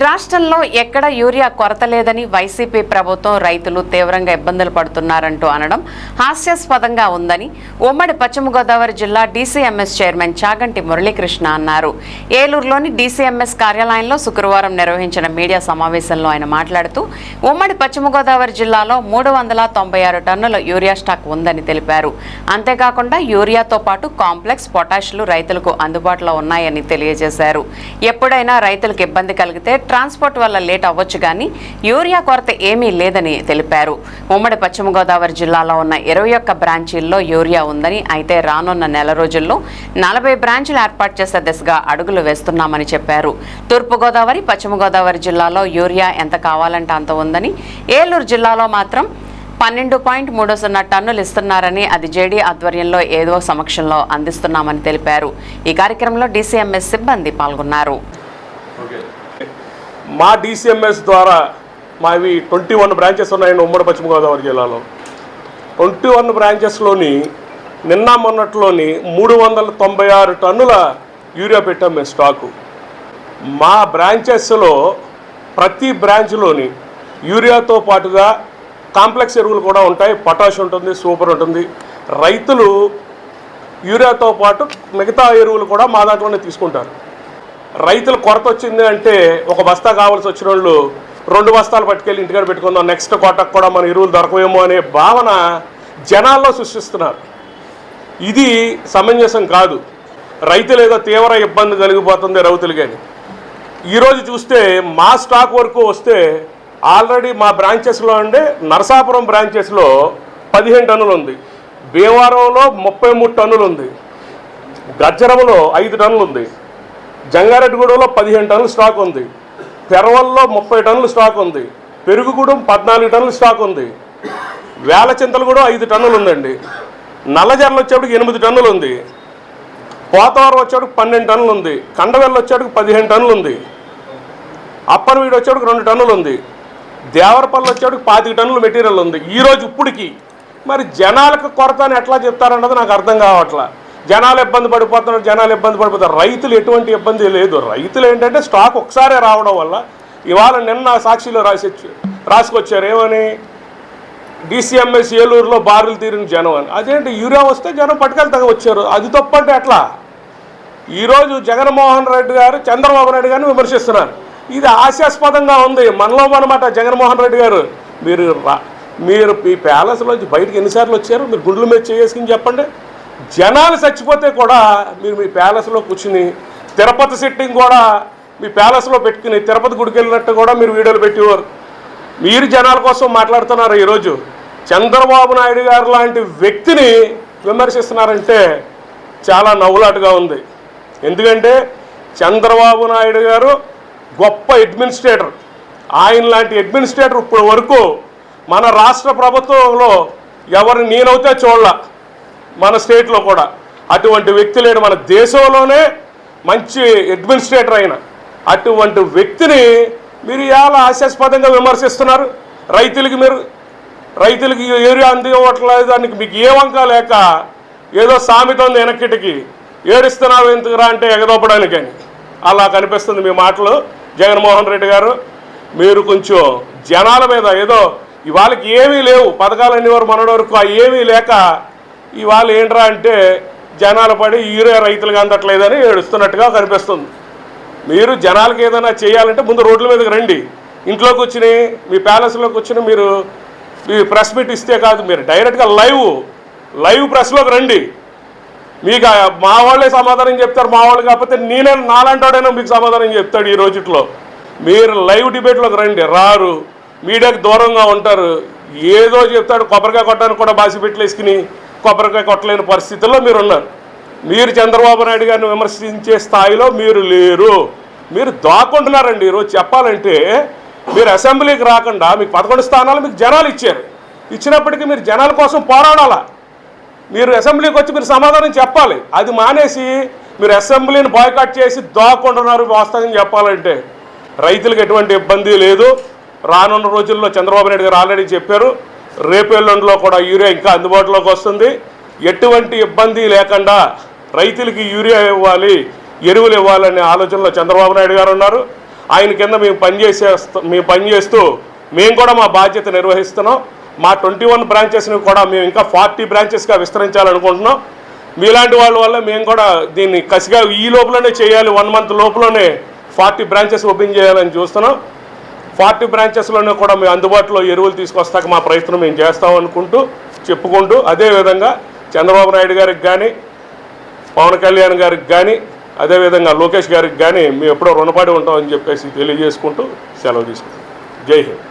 రాష్ట్రంలో ఎక్కడ యూరియా కొరత లేదని వైసీపీ ప్రభుత్వం రైతులు తీవ్రంగా ఇబ్బందులు పడుతున్నారంటూ అనడం హాస్యాస్పదంగా ఉందని ఉమ్మడి పశ్చిమ గోదావరి జిల్లా డీసీఎంఎస్ చైర్మన్ చాగంటి మురళీకృష్ణ అన్నారు. ఏలూరులోని డీసీఎంఎస్ కార్యాలయంలో శుక్రవారం నిర్వహించిన మీడియా సమావేశంలో ఆయన మాట్లాడుతూ ఉమ్మడి పశ్చిమ గోదావరి జిల్లాలో మూడు వందల తొంభై ఆరు టన్నుల యూరియా స్టాక్ ఉందని తెలిపారు. అంతేకాకుండా యూరియాతో పాటు కాంప్లెక్స్ పొటాషులు రైతులకు అందుబాటులో ఉన్నాయని తెలియజేశారు. ఎప్పుడైనా రైతులకు ఇబ్బంది కలిగితే ట్రాన్స్పోర్ట్ వల్ల లేట్ అవ్వచ్చు కానీ యూరియా కొరత ఏమీ లేదని తెలిపారు. ఉమ్మడి పశ్చిమ గోదావరి జిల్లాలో ఉన్న ఇరవై ఒక్క బ్రాంచీల్లో యూరియా ఉందని అయితే రానున్న నెల రోజుల్లో నలభై బ్రాంచులు ఏర్పాటు చేసే దిశగా అడుగులు వేస్తున్నామని చెప్పారు. తూర్పుగోదావరి పశ్చిమ గోదావరి జిల్లాలో యూరియా ఎంత కావాలంటే అంత ఉందని ఏలూరు జిల్లాలో మాత్రం పన్నెండు పాయింట్ మూడు సున్నా టన్నులు ఇస్తున్నారని అది జేడీ ఆధ్వర్యంలో ఏదో సమక్షంలో అందిస్తున్నామని తెలిపారు. ఈ కార్యక్రమంలో డీసీఎంఎస్ సిబ్బంది పాల్గొన్నారు. మా డీసీఎంఎస్ ద్వారా మావి ట్వంటీ వన్ బ్రాంచెస్ ఉన్నాయండి ఉమ్మడి పశ్చిమ గోదావరి జిల్లాలో. ట్వంటీ వన్ బ్రాంచెస్లోని నిన్న మొన్నట్లోని మూడు వందల తొంభై ఆరు టన్నుల యూరియా పెట్టాం మేము స్టాకు. మా బ్రాంచెస్లో ప్రతి బ్రాంచ్లోని యూరియాతో పాటుగా కాంప్లెక్స్ ఎరువులు కూడా ఉంటాయి. పొటాష్ ఉంటుంది సూపర్ ఉంటుంది. రైతులు యూరియాతో పాటు మిగతా ఎరువులు కూడా మా దాంట్లోనే తీసుకుంటారు. రైతులు కొరత వచ్చింది అంటే ఒక బస్తా కావాల్సి వచ్చిన వాళ్ళు రెండు బస్తాలు పట్టుకెళ్ళి ఇంటికాడ పెట్టుకుందాం నెక్స్ట్ కోటకు కూడా మన ఎరువులు దొరకవేమో అనే భావన జనాల్లో సృష్టిస్తున్నారు. ఇది సమంజసం కాదు. రైతులు ఏదో తీవ్ర ఇబ్బంది కలిగిపోతుంది రైతులు కానీ ఈరోజు చూస్తే మా స్టాక్ వరకు వస్తే ఆల్రెడీ మా బ్రాంచెస్లో అంటే నరసాపురం బ్రాంచెస్లో పదిహేను టన్నులు ఉంది. భీమవరంలో ముప్పై మూడు టన్నులు ఉంది. గజ్జరంలో ఐదు టన్నులు ఉంది. జంగారెడ్డిగూడెంలో పదిహేను టన్నుల స్టాక్ ఉంది. పెరవల్లో ముప్పై టన్నుల స్టాక్ ఉంది. పెరుగుగూడెం పద్నాలుగు టన్నుల స్టాక్ ఉంది. వేల కూడా ఐదు టన్నులు ఉందండి. నల్లజర్లు వచ్చేటికి ఎనిమిది టన్నులు ఉంది. పోతవరం వచ్చేటికి పన్నెండు టన్నులు ఉంది. కండవెల్లు వచ్చేటికి పదిహేను టన్నులు ఉంది. అప్పనవీడు వచ్చేటికి రెండు టన్నులు ఉంది. దేవరపల్లి వచ్చేటికి పాతిక టన్నులు మెటీరియల్ ఉంది. ఈరోజు ఇప్పటికి మరి జనాలకు కొరత అని ఎట్లా చెప్తారన్నది నాకు అర్థం కావట్లా. జనాలు ఇబ్బంది పడిపోతున్నారు జనాలు ఇబ్బంది పడిపోతారు రైతులు ఎటువంటి ఇబ్బంది లేదు. రైతులు ఏంటంటే స్టాక్ ఒకసారే రావడం వల్ల ఇవాళ నిన్న సాక్షిలో రాసి రాసుకొచ్చారు. ఏమని? డిసిఎంఎస్ ఏలూరులో బారులు తీరిన జనం అని. అదేంటి? యూరియా వస్తే జనం పట్టుకెళ్తాగా వచ్చారు. అది తప్పంటే ఎట్లా? ఈరోజు జగన్మోహన్ రెడ్డి గారు చంద్రబాబు నాయుడు గారిని విమర్శిస్తున్నారు. ఇది హాస్యాస్పదంగా ఉంది. మనలో మనమాట జగన్మోహన్ రెడ్డి గారు. మీరు రా- మీరు ఈ ప్యాలెస్లోంచి బయటకు ఎన్నిసార్లు వచ్చారు? మీరు గుండెల మీద చేసుకుని చెప్పండి. జనాలు చచ్చిపోతే కూడా మీరు మీ ప్యాలెస్లో కూర్చుని తిరుపతి సిట్టింగ్ కూడా మీ ప్యాలెస్లో పెట్టుకుని తిరుపతి గుడికి వెళ్ళినట్టు కూడా మీరు వీడియోలు పెట్టేవారు. మీరు జనాల కోసం మాట్లాడుతున్నారు ఈరోజు. చంద్రబాబు నాయుడు గారు లాంటి వ్యక్తిని విమర్శిస్తున్నారంటే చాలా నవ్వులాటుగా ఉంది. ఎందుకంటే చంద్రబాబు నాయుడు గారు గొప్ప అడ్మినిస్ట్రేటర్. ఆయన లాంటి అడ్మినిస్ట్రేటర్ ఇప్పటి వరకు మన రాష్ట్ర ప్రభుత్వంలో ఎవరిని నేనైతే చూడాల. మన స్టేట్లో కూడా. అటువంటి వ్యక్తి లేడు మన దేశంలోనే మంచి అడ్మినిస్ట్రేటర్ అయిన. అటువంటి వ్యక్తిని మీరు ఇవాళ హాస్యాస్పదంగా విమర్శిస్తున్నారు. రైతులకి మీరు రైతులకి ఏరియా అందివ్వట్లేదు దానికి మీకు ఏ వంక లేక ఏదో సామెత ఉంది వెనక్కిటికి. ఏడుస్తున్నావు ఎందుకురా అంటే ఎగదొప్పడానికి అని. అలా కనిపిస్తుంది మీ మాటలు. జగన్మోహన్ రెడ్డి గారు మీరు కొంచెం జనాల మీద ఏదో ఇవాళకి ఏమీ లేవు. పథకాలన్నీ వారు మనటి వరకు ఏమీ లేక ఇవాళ ఏంట్రా అంటే జనాలు పడి ఈరే రైతులకు అందట్లేదని ఏడుస్తున్నట్టుగా కనిపిస్తుంది. మీరు జనాలకి ఏదైనా చేయాలంటే ముందు రోడ్ల మీదకి రండి. ఇంట్లోకి కూర్చుని మీ ప్యాలెస్లోకి వచ్చిన మీరు మీ ప్రెస్ మీట్ ఇస్తే కాదు మీరు డైరెక్ట్గా లైవ్ లైవ్ ప్రెస్లోకి రండి. మీకు మా వాళ్ళే సమాధానం చెప్తారు మా వాళ్ళు కాకపోతే నేనే నాలాంటోడైనా మీకు సమాధానం చెప్తాడు ఈ రోజుట్లో. మీరు లైవ్ డిబేట్లోకి రండి రారు. మీడియాకి దూరంగా ఉంటారు. ఏదో చెప్తాడు కొబ్బరికాయ కొట్టడానికి కూడా బాసి పెట్టలేసుకుని కొబ్బరికాయ కొట్టలేని పరిస్థితుల్లో మీరు ఉన్నారు మీరు చంద్రబాబు నాయుడు గారిని విమర్శించే స్థాయిలో మీరు లేరు. మీరు దాక్కుంటున్నారండి ఈరోజు చెప్పాలంటే మీరు అసెంబ్లీకి రాకుండా మీకు పదకొండు స్థానాలు మీకు జనాలు ఇచ్చారు. ఇచ్చినప్పటికీ మీరు జనాల కోసం పోరాడాలా? మీరు అసెంబ్లీకి వచ్చి మీరు సమాధానం చెప్పాలి. అది మానేసి మీరు అసెంబ్లీని బాయ్కాట్ చేసి దాక్కుంటున్నారు వాస్తవం చెప్పాలంటే. రైతులకు ఎటువంటి ఇబ్బంది లేదు. రానున్న రోజుల్లో చంద్రబాబు నాయుడు గారు ఆల్రెడీ చెప్పారు. రేపెల్లుండిలో కూడా యూరియా ఇంకా అందుబాటులోకి వస్తుంది. ఎటువంటి ఇబ్బంది లేకుండా రైతులకి యూరియా ఇవ్వాలి ఎరువులు ఇవ్వాలనే ఆలోచనలో చంద్రబాబు నాయుడు గారు ఉన్నారు. ఆయన కింద మేము పనిచేసే మేము పనిచేస్తూ మేము కూడా మా బాధ్యత నిర్వహిస్తున్నాం. మా ట్వంటీ వన్ బ్రాంచెస్ని కూడా మేము ఇంకా ఫార్టీ బ్రాంచెస్గా విస్తరించాలనుకుంటున్నాం. మీలాంటి వాళ్ళ వల్ల మేము కూడా దీన్ని కసిగా ఈ లోపలనే చేయాలి వన్ మంత్ లోపలనే ఫార్టీ బ్రాంచెస్ ఓపెన్ చేయాలని చూస్తున్నాం. ఫార్టీ బ్రాంచెస్లోనే కూడా మేము అందుబాటులో ఎరువులు తీసుకొస్తాక మా ప్రయత్నం మేము చేస్తాం అనుకుంటూ చెప్పుకుంటూ అదేవిధంగా చంద్రబాబు నాయుడు గారికి కానీ పవన్ కళ్యాణ్ గారికి కానీ అదేవిధంగా లోకేష్ గారికి కానీ మేము ఎప్పుడో రుణపడి ఉంటామని చెప్పేసి తెలియజేసుకుంటూ సెలవు తీసుకుంటాం జై హింద్.